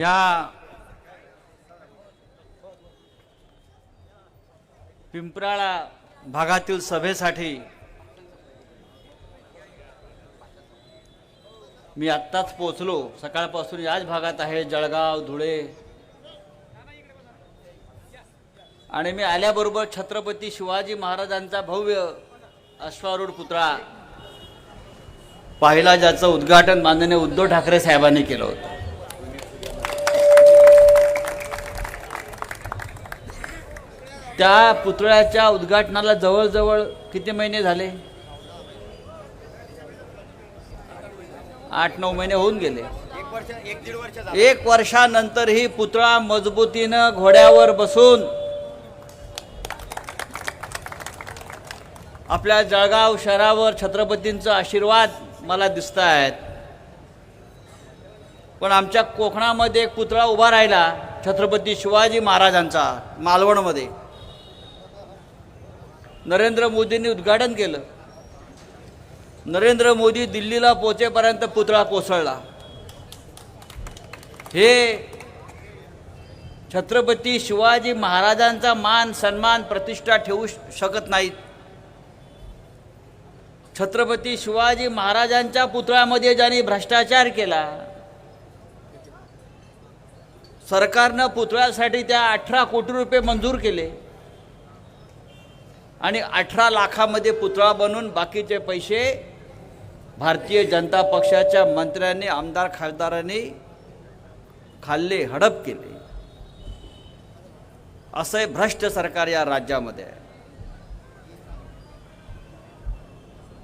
या पिंपराळा भागातील सभेसाठी मी आत्ताच पोचलो सकाळपासून याच भागात आहे जळगाव धुळे. आणि मी आल्याबरोबर छत्रपती शिवाजी महाराजांचा भव्य अश्वारूढ पुतळा पाहिला ज्याचं उद्घाटन माननीय उद्धव ठाकरे साहेबांनी केलं होतं. त्या पुतळ्याच्या उद्घाटनाला जवळजवळ किती महिने झाले? आठ नऊ महिने होऊन गेले. एक वर्षानंतर ही वर्षानंतरही पुतळा मजबूतीनं घोड्यावर बसून आपल्या जळगाव शहरावर छत्रपतींचा आशीर्वाद मला दिसत आहेत पण आमच्या कोकणामध्ये एक पुतळा उभा राहिला छत्रपती शिवाजी महाराजांचा मालवणमध्ये. नरेंद्र मोदींनी उद्घाटन केलं. नरेंद्र मोदी दिल्लीला पोचेपर्यंत पुतळा कोसळला. हे छत्रपती शिवाजी महाराजांचा मान सन्मान प्रतिष्ठा ठेवू शकत नाहीत. छत्रपती शिवाजी महाराजांच्या पुतळ्यामध्ये ज्यांनी भ्रष्टाचार केला सरकारनं पुतळ्यासाठी त्या अठरा कोटी रुपये मंजूर केले. आणि अठरा लाखामध्ये पुतळा बनवून बाकीचे पैसे भारतीय जनता पक्षाच्या मंत्र्यांनी आमदार खासदारांनी खाल्ले हडप केले. असं भ्रष्ट सरकार या राज्यामध्ये आहे.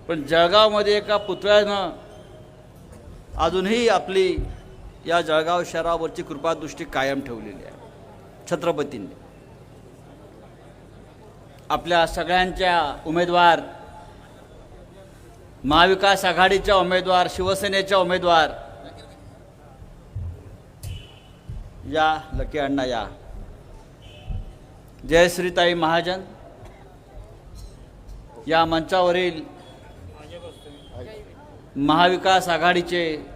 पण जळगावमध्ये एका पुतळ्यानं अजूनही आपली या जळगाव शहरावरची कृपादृष्टी कायम ठेवलेली आहे. छत्रपतींनी. आपल्या सगळ्यांच्या उमेदवार महाविकास आघाडीच्या उमेदवार शिवसेनेच्या उमेदवार या लकी अण्णा या. जयश्रीताई महाजन. या मंचावरील महाविकास आघाडीचे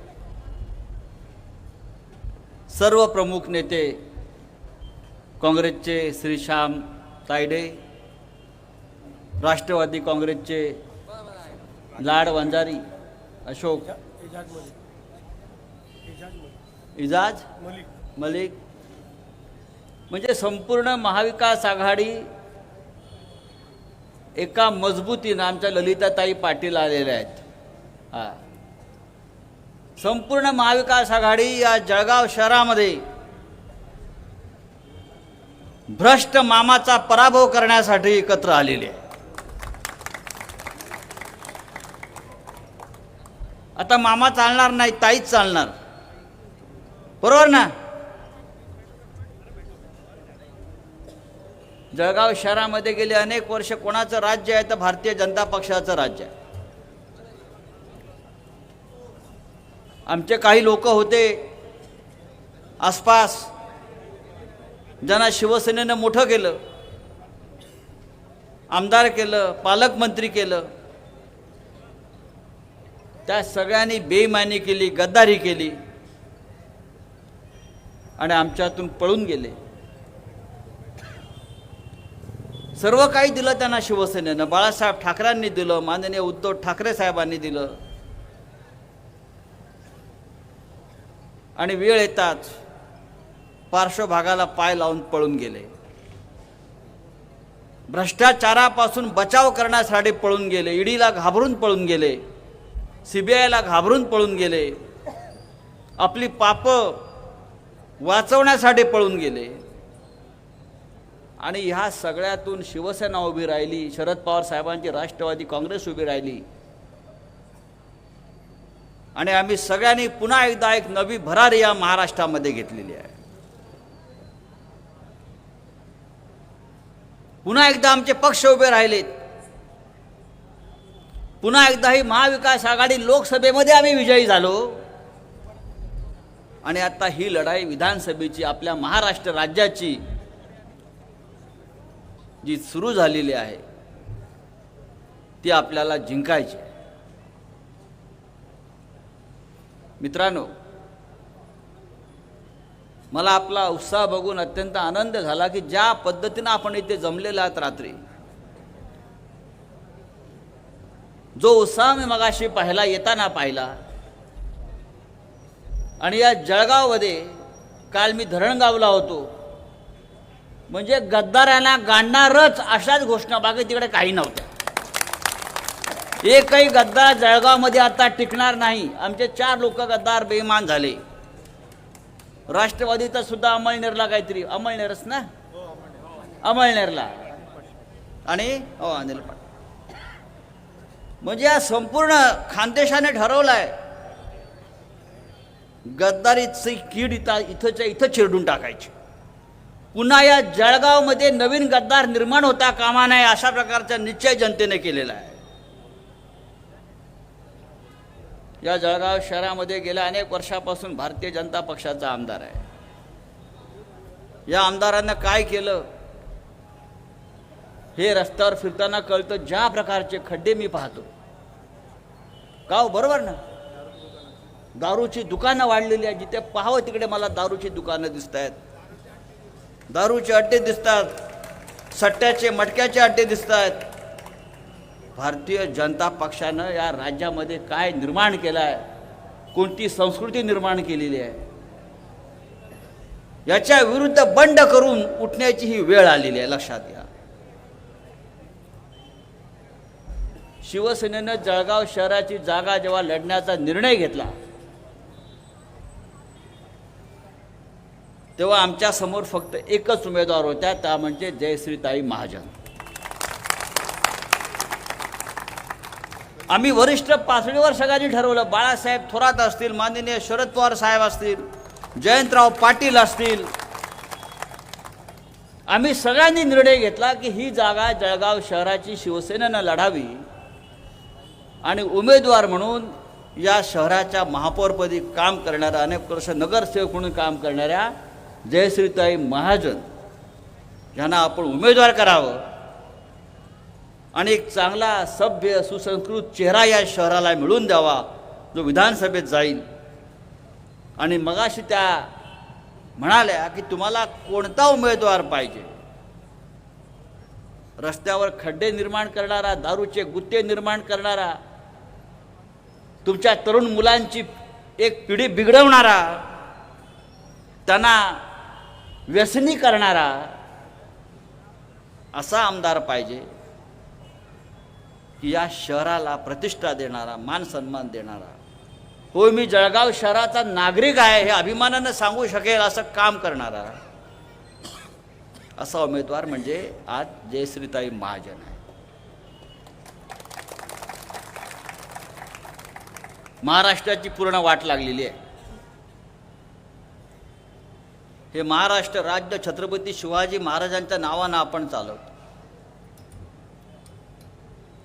सर्व प्रमुख नेते काँग्रेसचे श्री श्याम तायडे राष्ट्रवादी काँग्रेसचे लाड वंजारी अशोक. इजाज मलिक. म्हणजे संपूर्ण महाविकास आघाडी एका मजबूतीनं आमच्या ललिताताई पाटील आलेल्या आहेत. हा. संपूर्ण महाविकास आघाडी या जळगाव शहरामध्ये भ्रष्ट मामाचा पराभव करण्यासाठी एकत्र आलेली आहे. आता मामा चालणार नाही ताईच चालणार. बरोबर ना? जळगाव शहरामध्ये गेले अनेक वर्ष कोणाचं राज्य आहे तर भारतीय जनता पक्षाचं राज्य आहे. आमचे काही लोक होते आसपास. ज्यांना शिवसेनेनं मोठं केलं आमदार केलं पालकमंत्री केलं. त्या सगळ्यांनी बेईमानी केली गद्दारी केली. आणि आमच्यातून पळून गेले. सर्व काही दिलं त्यांना शिवसेनेनं. बाळासाहेब ठाकरेंनी दिलं माननीय उद्धव ठाकरे साहेबांनी दिलं. आणि वेळ येताच पार्श्वभागाला पाय लावून पळून गेले. भ्रष्टाचारापासून बचाव करण्यासाठी पळून गेले. ईडीला घाबरून पळून गेले. सीबीआयला घाबरून पळून गेले. आपली पाप वाचवण्यासाठी पळून गेले. आणि ह्या सगळ्यातून शिवसेना उभी राहिली शरद पवार साहेबांची राष्ट्रवादी काँग्रेस उभी राहिली. आणि आम्ही सगळ्यांनी पुन्हा एकदा एक नवी भरारी या महाराष्ट्रामध्ये घेतलेली आहे. पुन्हा एकदा आमचे पक्ष उभे राहिलेत. पुन्हा एकदा ही महाविकास आघाडी लोकसभेमध्ये आम्ही विजयी झालो. आणि आता ही लढाई विधानसभेची आपल्या महाराष्ट्र राज्याची जी सुरू झालेली आहे ती आपल्याला जिंकायची मित्रांनो मला आपला उत्साह बघून अत्यंत आनंद झाला की ज्या पद्धतीनं आपण इथे जमलेला आहात रात्री जो उत्साह मी मगाशी पाहिला येताना पाहिला. आणि या जळगावमध्ये काल मी धरणगावला होतो. म्हणजे गद्दारांना गाडणारच अशाच घोषणा बाकी तिकडे काही नव्हत्या. एकही गद्दार जळगावमध्ये आता टिकणार नाही. आमचे चार लोक गद्दार बेईमान झाले. राष्ट्रवादीचा सुद्धा अंमळनेरला काहीतरी. अंमळनेरच ना? अंमळनेरला आणि हो अनिल पाटील. म्हणजे या संपूर्ण खानदेशाने ठरवलं आहे गद्दारीची कीड इथं इथंच्या इथं चिरडून टाकायची. पुन्हा या जळगावमध्ये नवीन गद्दार निर्माण होता कामा नये अशा प्रकारचा निश्चय जनतेने केलेला आहे. या जळगाव शहरामध्ये गेल्या अनेक वर्षापासून भारतीय जनता पक्षाचा आमदार आहे. या आमदारांना काय केलं? हे रस्त्यावर फिरताना कळतं ज्या प्रकारचे खड्डे मी पाहतो. का हो, बरोबर ना? दारूची दुकानं वाढलेली आहे जिथे पाहावं तिकडे मला दारूची दुकानं दिसत आहेत दारूचे अड्डे दिसतात. सट्ट्याचे मटक्याचे अड्डे दिसत आहेत भारतीय जनता पक्षानं या राज्यामध्ये काय निर्माण केलं आहे कोणती संस्कृती निर्माण केलेली आहे? याच्या विरुद्ध बंड करून उठण्याची ही वेळ आलेली आहे. लक्षात घ्या. शिवसेनेनं जळगाव शहराची जागा जेव्हा लढण्याचा निर्णय घेतला तेव्हा आमच्यासमोर फक्त एकच उमेदवार होत्या त्या म्हणजे जयश्रीताई महाजन. आम्ही वरिष्ठ पातळीवर सगळ्यांनी ठरवलं बाळासाहेब थोरात असतील माननीय शरद पवार साहेब असतील जयंतराव पाटील असतील. आम्ही सगळ्यांनी निर्णय घेतला की ही जागा जळगाव शहराची शिवसेनेनं लढावी. आणि उमेदवार म्हणून या शहराच्या महापौरपदी काम करणाऱ्या अनेक वर्ष नगरसेवक म्हणून काम करणाऱ्या जयश्रीताई महाजन यांना आपण उमेदवार करावं. आणि एक चांगला सभ्य सुसंस्कृत चेहरा या शहराला मिळून द्यावा जो विधानसभेत जाईल. आणि मगाशी त्या म्हणाल्या की तुम्हाला कोणता उमेदवार पाहिजे? रस्त्यावर खड्डे निर्माण करणारा दारूचे गुत्ते निर्माण करणारा तुमच्या तरुण मुलांची एक पिढी बिघडवणारा त्यांना व्यसनी करणारा असा आमदार पाहिजे की या शहराला प्रतिष्ठा देणारा मान सन्मान देणारा. हो मी जळगाव शहराचा नागरिक आहे हे अभिमानानं सांगू शकेल असं काम करणारा. असा उमेदवार म्हणजे आज जयश्रीताई महाजन आहे. महाराष्ट्राची पूर्ण वाट लागलेली आहे. हे महाराष्ट्र राज्य छत्रपती शिवाजी महाराजांच्या नावानं आपण चालवतो.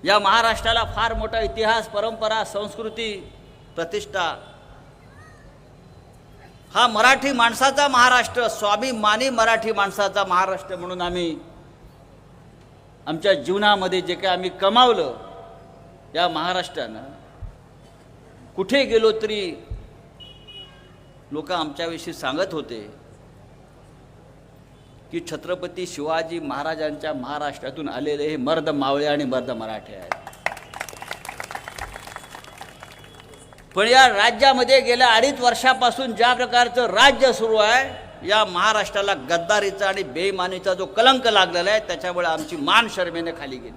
या महाराष्ट्राला फार मोठा इतिहास परंपरा संस्कृती प्रतिष्ठा हा मराठी माणसाचा महाराष्ट्र स्वाभिमानी मराठी माणसाचा महाराष्ट्र म्हणून आम्ही आमच्या जीवनामध्ये जे काही आम्ही कमावलं या महाराष्ट्रानं कुठे गेलो तरी लोक आमच्याविषयी सांगत होते की छत्रपती शिवाजी महाराजांच्या महाराष्ट्रातून आलेले हे मर्द मावळे आणि मर्द मराठे आहेत. पण या राज्यामध्ये गेल्या अडीच वर्षापासून ज्या प्रकारचं राज्य सुरू आहे या महाराष्ट्राला गद्दारीचा आणि बेईमानीचा जो कलंक लागलेला आहे त्याच्यामुळे आमची मान शर्मेने खाली गेली.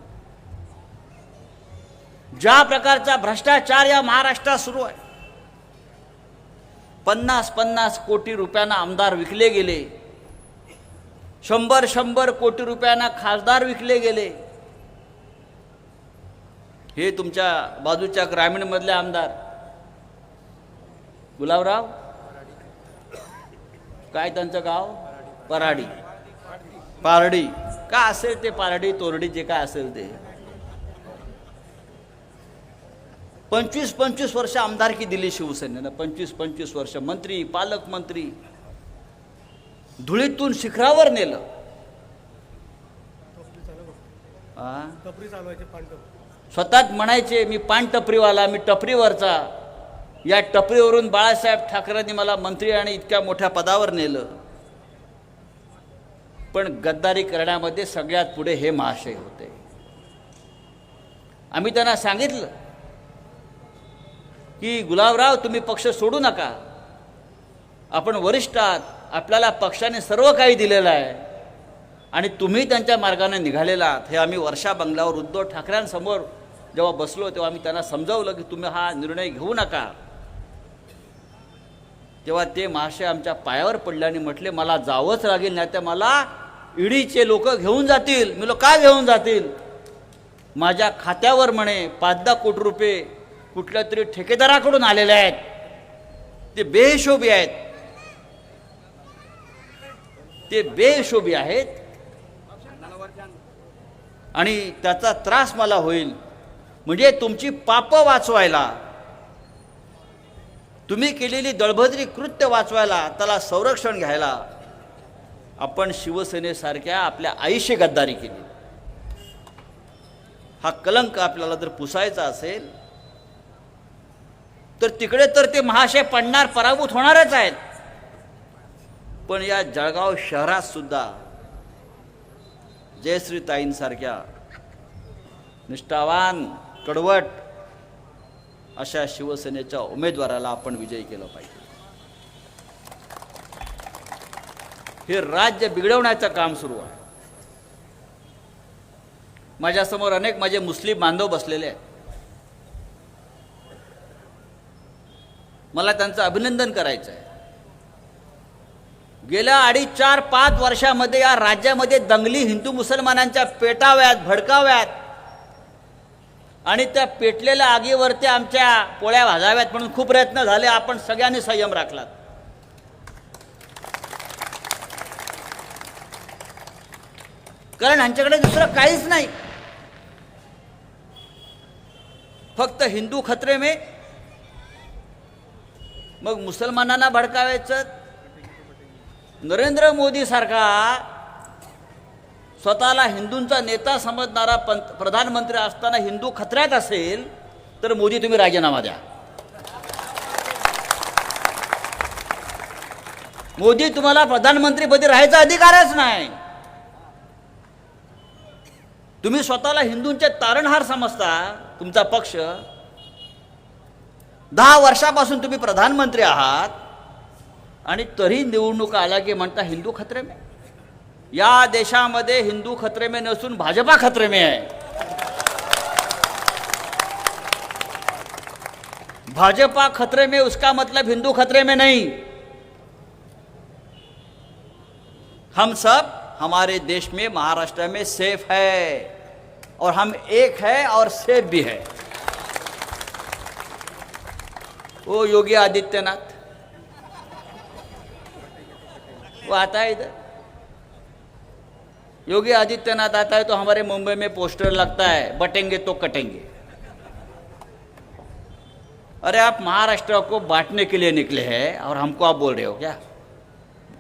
ज्या प्रकारचा भ्रष्टाचार या महाराष्ट्रात सुरू आहे. पन्नास पन्नास कोटी रुपयांना आमदार विकले गेले. शंभर शंभर कोटी रुपयांना खासदार विकले गेले. हे तुमच्या बाजूच्या ग्रामीणमधले आमदार. गुलाबराव? काय त्यांचं गाव? पराडी. पारडी. का असेल ते पारडी तोरडी जे काय असेल ते? पंचवीस पंचवीस वर्ष आमदारकी दिली शिवसेनेनं. पंचवीस पंचवीस वर्ष मंत्री पालकमंत्री धुळीतून शिखरावर नेलं. स्वतःच म्हणायचे मी पान टपरीवाला मी टपरीवरचा. या टपरीवरून बाळासाहेब ठाकरेंनी मला मंत्री आणि इतक्या मोठ्या पदावर नेलं. पण गद्दारी करण्यामध्ये सगळ्यात पुढे हे महाशय होते. आम्ही त्यांना सांगितलं की गुलाबराव तुम्ही पक्ष सोडू नका. आपण वरिष्ठ आहात. आपल्याला पक्षाने सर्व काही दिलेलं आहे. आणि तुम्ही त्यांच्या मार्गाने निघालेला आहात. हे आम्ही वर्षा बंगल्यावर उद्धव ठाकरेंसमोर जेव्हा बसलो तेव्हा आम्ही त्यांना समजावलं की तुम्ही हा निर्णय घेऊ नका. तेव्हा ते महाशय आमच्या पायावर पडले आणि म्हटले मला जावंच लागेल नाही तर मला ईडीचे लोक घेऊन जातील. मी काय घेऊन जातील? माझ्या खात्यावर म्हणे पाच दहा कोटी रुपये कुठल्या तरी ठेकेदाराकडून आलेले आहेत. ते बेहिशोबी आहेत. ते बेहिशोबी आहेत. आणि त्याचा त्रास मला होईल. म्हणजे तुमची पाप वाचवायला. तुम्ही केलेली दळभद्री कृत्य वाचवायला त्याला संरक्षण घ्यायला आपण शिवसेनेसारख्या आपल्या आईशी गद्दारी केली. हा कलंक आपल्याला जर पुसायचा असेल तर तिकडे तर ते महाशय पडणार पराभूत होणारच आहेत. पण या जळगाव शहरात सुद्धा जयश्रीताईंसारख्या निष्ठावान कडवट अशा शिवसेनेच्या उमेदवाराला आपण विजयी केलं पाहिजे. हे राज्य बिघडवण्याचं काम सुरू आहे. माझ्यासमोर अनेक माझे मुस्लिम बांधव बसलेले आहेत. मला त्यांचं अभिनंदन करायचं आहे गेल्या अडीच चार पाच वर्षामध्ये या राज्यामध्ये दंगली हिंदू मुसलमानांच्या पेटाव्यात भडकाव्यात आणि त्या पेटलेल्या आगीवरती आमच्या पोळ्या भाजाव्यात म्हणून खूप प्रयत्न झाले. आपण सगळ्यांनी संयम राखलात. कारण ह्यांच्याकडे दुसरं काहीच नाही. फक्त हिंदू खत्रे में मग मुसलमानांना भडकावायचं? नरेंद्र मोदीसारखा स्वतःला हिंदूंचा नेता समजणारा पंत प्रधानमंत्री असताना हिंदू खतऱ्यात असेल तर मोदी तुम्ही राजीनामा द्या. मोदी तुम्हाला प्रधानमंत्रीपदी राहायचा अधिकारच नाही. तुम्ही स्वतःला हिंदूंचे तारणहार समजता तुमचा पक्ष दहा वर्षापासून तुम्ही प्रधानमंत्री आहात आणि तरी निवडणूक आल्या की म्हणता हिंदू खतरे में. या देशामध्ये हिंदू खतरे में नसून भाजपा खतरे में आहे. भाजपा खतरे में उसका मतलब हिंदू खतरे में नहीं. हम सब हमारे देश में महाराष्ट्र में सेफ है और हम एक है और सेफ भी है। वो योगी आदित्यनाथ। वो आता है इधर। योगी आदित्यनाथ आता है तो हमारे मुंबई में पोस्टर लगता है, बटेंगे तो कटेंगे। अरे, आप महाराष्ट्र को बांटने के लिए निकले हैं और हमको आप बोल रहे हो क्या?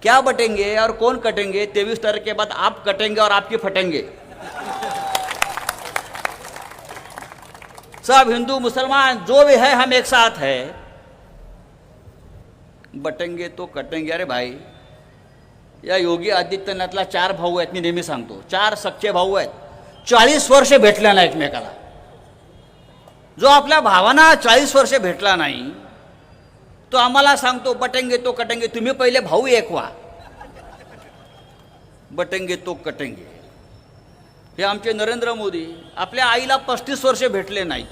क्या बटेंगे और कौन कटेंगे? तेईस तारीख के बाद आप कटेंगे और आपकी फटेंगे। सब हिंदू, मुसलमान, जो भी है, हम एक साथ है। बटेंगे तो कटेंगे अरे भाई। या योगी आदित्यनाथला चार भाऊ आहेत मी नेहमी सांगतो. चार सख्खे भाऊ आहेत. चाळीस वर्ष भेटल्या नाही एकमेकाला जो आपल्या भावांना चाळीस वर्ष भेटला नाही तो आम्हाला सांगतो बटेंगे तो कटेंगे तुम्ही पहिले भाऊ एक व्हा. बटेंगे तो कटेंगे. हे आमचे नरेंद्र मोदी आपल्या आईला पस्तीस वर्ष भेटले नाहीत.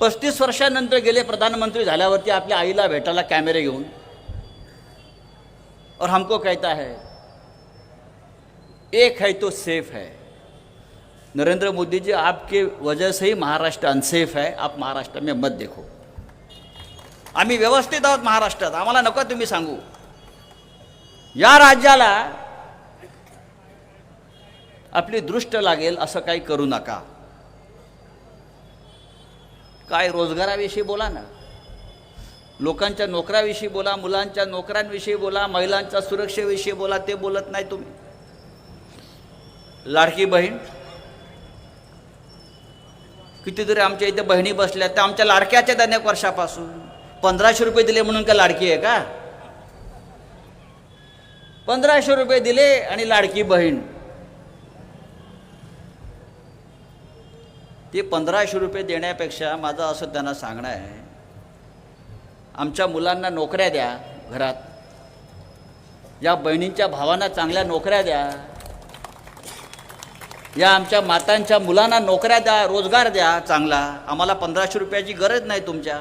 पस्तीस वर्षानंतर गेले प्रधानमंत्री झाल्यावरती आपल्या आईला भेटायला कॅमेरे घेऊन. और हमको कहता है एक है तो सेफ है. नरेंद्र मोदी जी आपके वजह से ही महाराष्ट्र अनसेफ है आप महाराष्ट्र में मत देखो। आम्ही व्यवस्थित आहोत महाराष्ट्रात आम्हाला नको तुम्ही सांगू. या राज्याला आपली दृष्ट लागेल असं काही करू नका. काय रोजगाराविषयी बोला ना. लोकांच्या नोकऱ्याविषयी बोला मुलांच्या नोकऱ्यांविषयी बोला महिलांच्या सुरक्षेविषयी बोला ते बोलत नाही तुम्ही. लाडकी बहीण कितीतरी आमच्या इथे बहिणी बसल्या त्या आमच्या लाडक्याच्या अनेक वर्षापासून. पंधराशे रुपये दिले म्हणून का लाडकी आहे का? पंधराशे रुपये दिले आणि लाडकी बहीण. ते पंधराशे रुपये देण्यापेक्षा माझं असं त्यांना सांगणं आहे. आमच्या मुलांना नोकऱ्या द्या घरात. या बहिणींच्या भावांना चांगल्या नोकऱ्या द्या. या आमच्या मातांच्या मुलांना नोकऱ्या द्या रोजगार द्या चांगला. आम्हाला पंधराशे रुपयाची गरज नाही तुमच्या.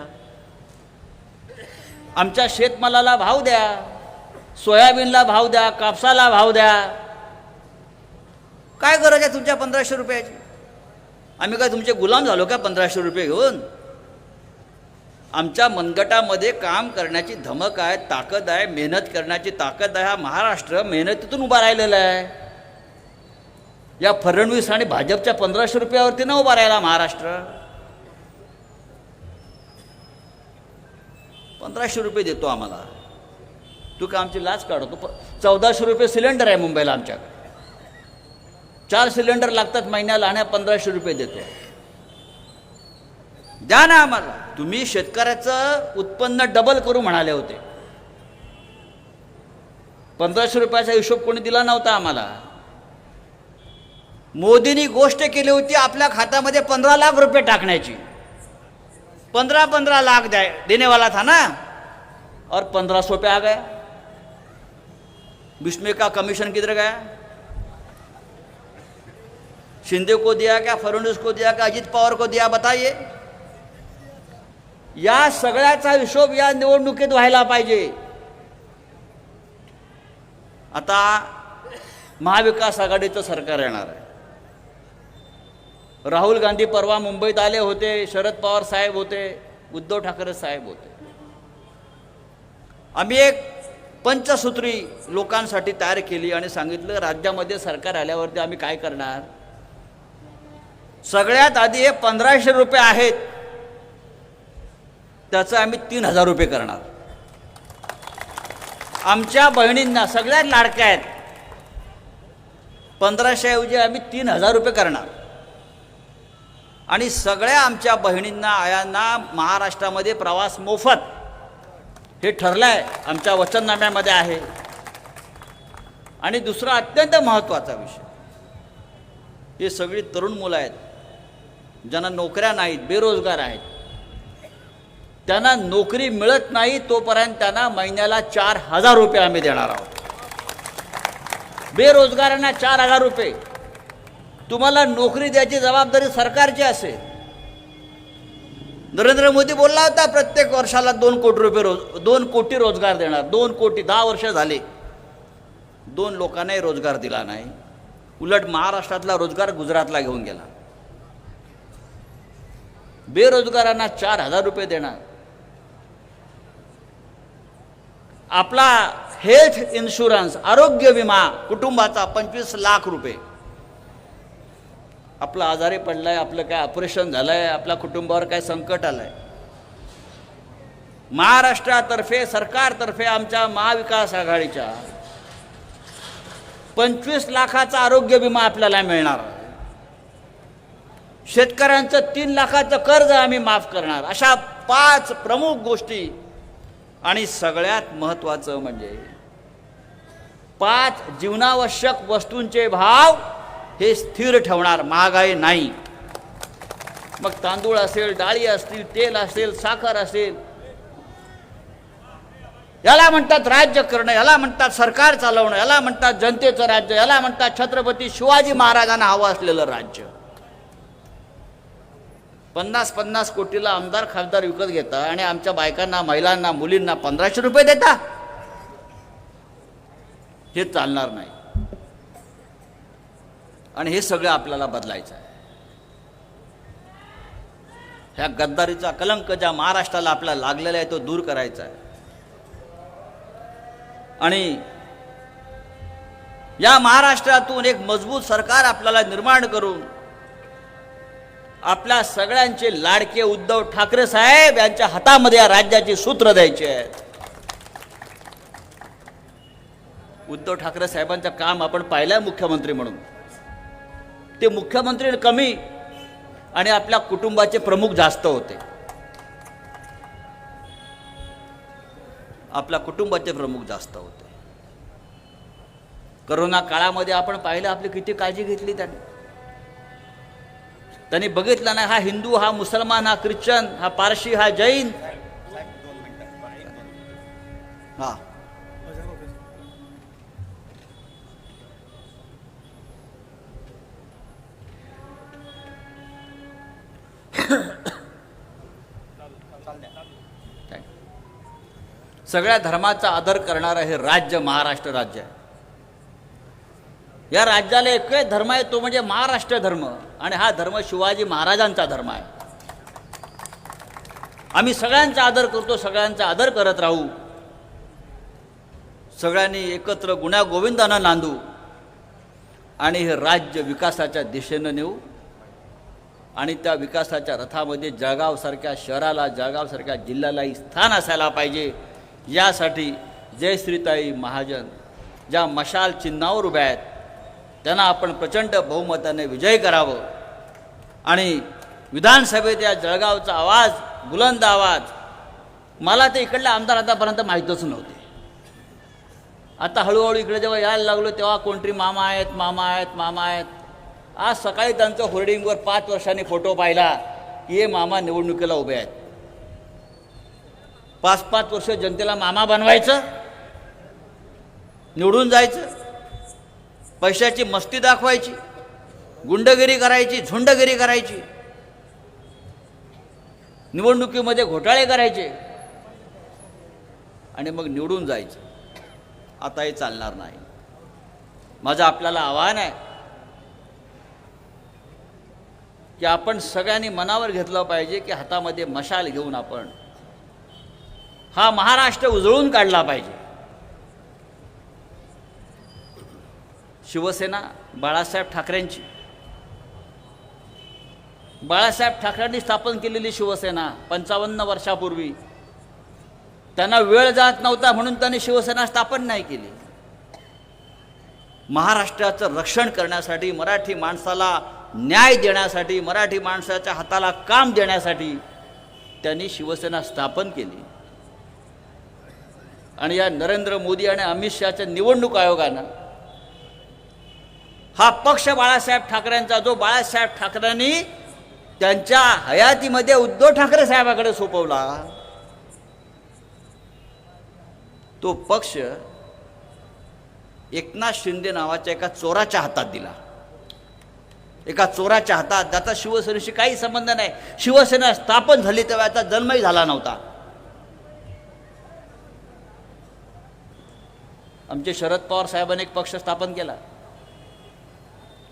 आमच्या शेतमालाला भाव द्या. सोयाबीनला भाव द्या कापसाला भाव द्या. काय गरज आहे तुमच्या पंधराशे रुपयाची? आम्ही काय तुमचे गुलाम झालो का पंधराशे रुपये घेऊन? आमच्या मनगटामध्ये काम करण्याची धमक आहे ताकद आहे मेहनत करण्याची ताकद आहे. हा महाराष्ट्र मेहनतीतून उभा राहिलेला आहे. या फडणवीस आणि भाजपच्या पंधराशे रुपयावरती न उभा राहिला महाराष्ट्र. पंधराशे रुपये देतो आम्हाला. तू का आमची लाच काढतो? प चौदाशे रुपये सिलेंडर आहे मुंबईला आमच्याकडे. चार सिलेंडर लागतात महिन्याला आणि पंधराशे रुपये देतो. द्या ना आम्हाला. तुम्ही शेतकऱ्याचं उत्पन्न डबल करू म्हणाले होते. पंधराशे रुपयाचा हिशोब कोणी दिला नव्हता आम्हाला. मोदींनी गोष्ट केली होती आपल्या खात्यामध्ये पंधरा लाख रुपये टाकण्याची. पंधरा पंधरा लाख द्याय देनेवाला था ना. और पंद्रह सौ पे आ गया. बिस्मे का कमीशन किधर गया? शिंदे को दिया का फडणवीस को दिया का अजित पवार को दिया बताइए। या सगळ्याचा हिशोब या निवडणुकीत व्हायला पाहिजे. आता महाविकास आघाडीचं सरकार येणार आहे. राहुल गांधी परवा मुंबईत आले होते शरद पवार साहेब होते उद्धव ठाकरे साहेब होते. आम्ही एक पंचसूत्री लोकांसाठी तयार केली आणि सांगितलं राज्यामध्ये सरकार आल्यावरती आम्ही काय करणार? सगळ्यात आधी हे पंधराशे रुपये आहेत. त्याचं आम्ही तीन हजार रुपये करणार. आमच्या बहिणींना सगळ्यात लाडक्या आहेत. पंधराशेऐवजी आम्ही तीन हजार रुपये करणार. आणि सगळ्या आमच्या बहिणींना आयांना महाराष्ट्रामध्ये प्रवास मोफत हे ठरलं आहे आमच्या वचननाम्यामध्ये आहे. आणि दुसरा अत्यंत महत्त्वाचा विषय. हे सगळी तरुण मुलं आहेत. ज्यांना नोकऱ्या नाहीत बेरोजगार आहेत. त्यांना नोकरी मिळत नाही तोपर्यंत त्यांना महिन्याला चार हजार रुपये आम्ही देणार आहोत. बेरोजगारांना चार हजार रुपये. तुम्हाला नोकरी द्यायची जबाबदारी सरकारची असेल. नरेंद्र मोदी बोलला होता प्रत्येक वर्षाला दोन कोटी रुपये रोज दोन कोटी रोजगार देणार दोन कोटी दहा वर्ष झाले. दोन लोकांनाही रोजगार दिला नाही. उलट महाराष्ट्रातला रोजगार गुजरातला घेऊन गेला. बेरोजगारांना चार हजार रुपये देणार. आपला हेल्थ इन्शुरन्स आरोग्य विमा कुटुंबाचा पंचवीस लाख रुपये. आपलं आजारी पडलाय आपलं काय ऑपरेशन झालंय आपल्या कुटुंबावर काय संकट आलंय. महाराष्ट्रातर्फे सरकारतर्फे आमच्या महाविकास आघाडीच्या पंचवीस लाखाचा आरोग्य विमा आपल्याला मिळणार. आहे. शेतकऱ्यांचं तीन लाखाचं कर्ज आम्ही माफ करणार. अशा पाच प्रमुख गोष्टी. आणि सगळ्यात महत्त्वाचं म्हणजे पाच जीवनावश्यक वस्तूंचे भाव हे स्थिर ठेवणार महागाई नाही. मग तांदूळ असेल डाळी असतील तेल असेल साखर असेल याला म्हणतात राज्य करणं याला म्हणतात सरकार चालवणं याला म्हणतात जनतेचं राज्य याला म्हणतात छत्रपती शिवाजी महाराजांना हवं असलेलं राज्य. पन्नास पन्नास कोटीला आमदार खासदार विकत घेता आणि आमच्या बायकांना महिलांना मुलींना पंधराशे रुपये देता हे चालणार नाही. आणि हे सगळं आपल्याला बदलायचं आहे. ह्या गद्दारीचा कलंक ज्या महाराष्ट्राला आपल्याला लागलेला आहे तो दूर करायचा आहे. आणि या महाराष्ट्रातून एक मजबूत सरकार आपल्याला निर्माण करून आपल्या सगळ्यांचे लाडके उद्धव ठाकरे साहेब यांच्या हातामध्ये या राज्याची सूत्र द्यायची आहेत उद्धव ठाकरे साहेबांचं काम आपण पाहिलंय मुख्यमंत्री म्हणून. ते मुख्यमंत्री कमी आणि आपल्या कुटुंबाचे प्रमुख जास्त होते. आपल्या कुटुंबाचे प्रमुख जास्त होते. करोना काळामध्ये आपण पाहिलं आपली किती काळजी घेतली त्यांनी. त्यांनी बघितलं नाही हा हिंदू हा मुसलमान हा ख्रिश्चन हा पारशी हा जैन. हा. सगळ्या धर्माचा आदर करणारं हे राज्य महाराष्ट्र राज्य आहे. या राज्याला एकच धर्म आहे तो म्हणजे महाराष्ट्र धर्म. आणि हा धर्म शिवाजी महाराजांचा धर्म आहे. आम्ही सगळ्यांचा आदर करतो सगळ्यांचा आदर करत राहू. सगळ्यांनी एकत्र गुण्या गोविंदानं नांदू. आणि हे राज्य विकासाच्या दिशेनं नेऊ. आणि त्या विकासाच्या रथामध्ये जळगावसारख्या शहराला जळगावसारख्या जिल्ह्यालाही स्थान असायला पाहिजे. यासाठी जयश्रीताई महाजन ज्या मशाल चिन्हावर उभ्या आहेत त्यांना आपण प्रचंड बहुमताने विजय करावं. आणि विधानसभेत या जळगावचा आवाज बुलंद आवाज मला ते इकडल्या आमदार आतापर्यंत माहीतच नव्हते. आता हळूहळू इकडे जेव्हा यायला लागलो तेव्हा कोणतरी मामा आहेत मामा आहेत मामा आहेत. आज सकाळी त्यांचं होर्डिंगवर पाच वर्षांनी फोटो पाहिला की हे मामा निवडणुकीला उभे आहेत. पाच पाच वर्ष जनतेला मामा बनवायचं निवडून जायचं. पैशाची मस्ती दाखवायची गुंडगिरी करायची झुंडगिरी करायची. निवडणुकीमध्ये घोटाळे करायचे. आणि मग निवडून जायचं. आता हे चालणार नाही. माझं आपल्याला आव्हान आहे की आपण सगळ्यांनी मनावर घेतलं पाहिजे की हातामध्ये मशाल घेऊन आपण हा महाराष्ट्र उजळून काढला पाहिजे. शिवसेना बाळासाहेब ठाकरेंची. बाळासाहेब ठाकरेंनी स्थापन केलेली शिवसेना पंचावन्न वर्षापूर्वी. त्यांना वेळ जात नव्हता म्हणून त्यांनी शिवसेना स्थापन नाही केली. महाराष्ट्राचं रक्षण करण्यासाठी मराठी माणसाला न्याय देण्यासाठी मराठी माणसाच्या हाताला काम देण्यासाठी त्यांनी शिवसेना स्थापन केली. आणि या नरेंद्र मोदी आणि अमित शहाच्या निवडणूक आयोगानं हा पक्ष बाळासाहेब ठाकरेंचा जो बाळासाहेब ठाकरेंनी त्यांच्या हयातीमध्ये उद्धव ठाकरे साहेबाकडे सोपवला तो पक्ष एकनाथ शिंदे नावाच्या एका चोराच्या हातात दिला. एका चोराच्या हातात ज्याचा शिवसेनेशी काही संबंध नाही. शिवसेना स्थापन झाली तेव्हा याचा जन्मही झाला नव्हता. आमचे शरद पवार साहेबांनी एक पक्ष स्थापन केला.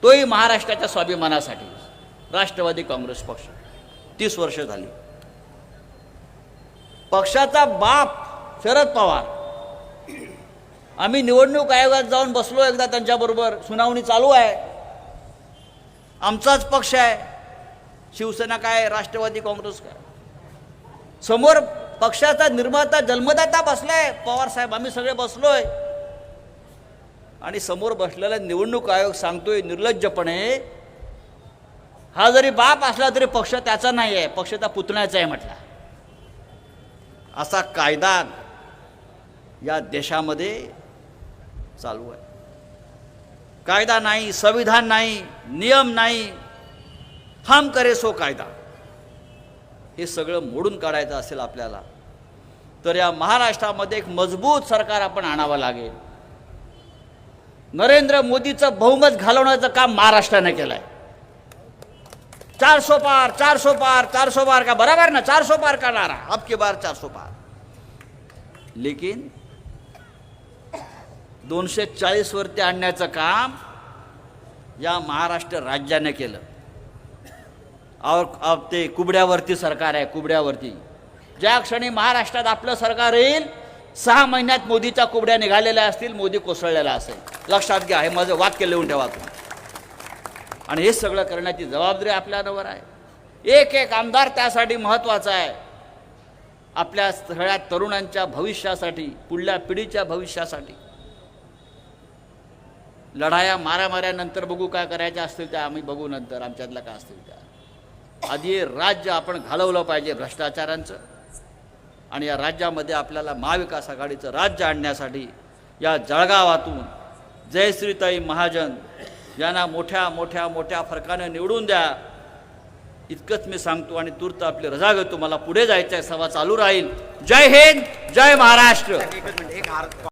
तोही महाराष्ट्राच्या स्वाभिमानासाठी. राष्ट्रवादी काँग्रेस पक्ष. तीस वर्ष झाली. पक्षाचा बाप शरद पवार. आम्ही निवडणूक आयोगात जाऊन बसलो एकदा त्यांच्याबरोबर. सुनावणी चालू आहे. आमचाच पक्ष आहे. शिवसेना काय राष्ट्रवादी काँग्रेस काय? समोर पक्षाचा निर्माता जन्मदाता बसलाय. पवार साहेब आम्ही सगळे बसलोय. आणि समोर बसलेला निवडणूक आयोग सांगतोय निर्लज्जपणे हा जरी बाप असला तरी पक्ष त्याचा नाही आहे पक्ष त्या पुतण्याचा आहे म्हटला. असा कायदा या देशामध्ये चालू आहे. कायदा नाही संविधान नाही नियम नाही हम करे सो कायदा. हे सगळं मोडून काढायचं असेल आपल्याला तर या महाराष्ट्रामध्ये एक मजबूत सरकार आपण आणावं लागेल. नरेंद्र मोदीचं बहुमत घालवण्याचं काम महाराष्ट्राने केलं आहे चारसो पार चारसो पार चारसो पार का? बराबर ना? चारसो पार का नारा अब की बार चारसो पार. लेकिन दोनशे चाळीस वरती आणण्याचं काम या महाराष्ट्र राज्याने केलं. और अब ते कुबड्यावरती सरकार आहे कुबड्यावरती. ज्या क्षणी महाराष्ट्रात आपलं सरकार येईल सहा महिन्यात मोदीच्या कुबड्या निघालेल्या असतील मोदी कोसळलेला असेल. लक्षात घ्या हे माझं वाक्य लिहून ठेवा तुम्ही. आणि हे सगळं करण्याची जबाबदारी आपल्यावर आहे. एक एक आमदार त्यासाठी महत्त्वाचा आहे. आपल्या सगळ्या तरुणांच्या भविष्यासाठी पुढल्या पिढीच्या भविष्यासाठी. लढाया मारामाऱ्यानंतर बघू काय करायच्या असतील त्या आम्ही बघू नंतर आमच्यातल्या काय असतील त्या. आधी हे राज्य आपण घालवलं पाहिजे भ्रष्टाचारांचं. आणि या राज्यामध्ये आपल्याला महाविकास आघाडीचं राज्य आणण्यासाठी या जळगावातून जयश्रीताई महाजन यांना मोठ्या मोठ्या मोठ्या फरकाने निवडून द्या. इतकंच मी सांगतो आणि तूर्त आपली रजा घेतो. मला पुढे जायचं आहे सभा चालू राहील. जय हिंद जय महाराष्ट्र.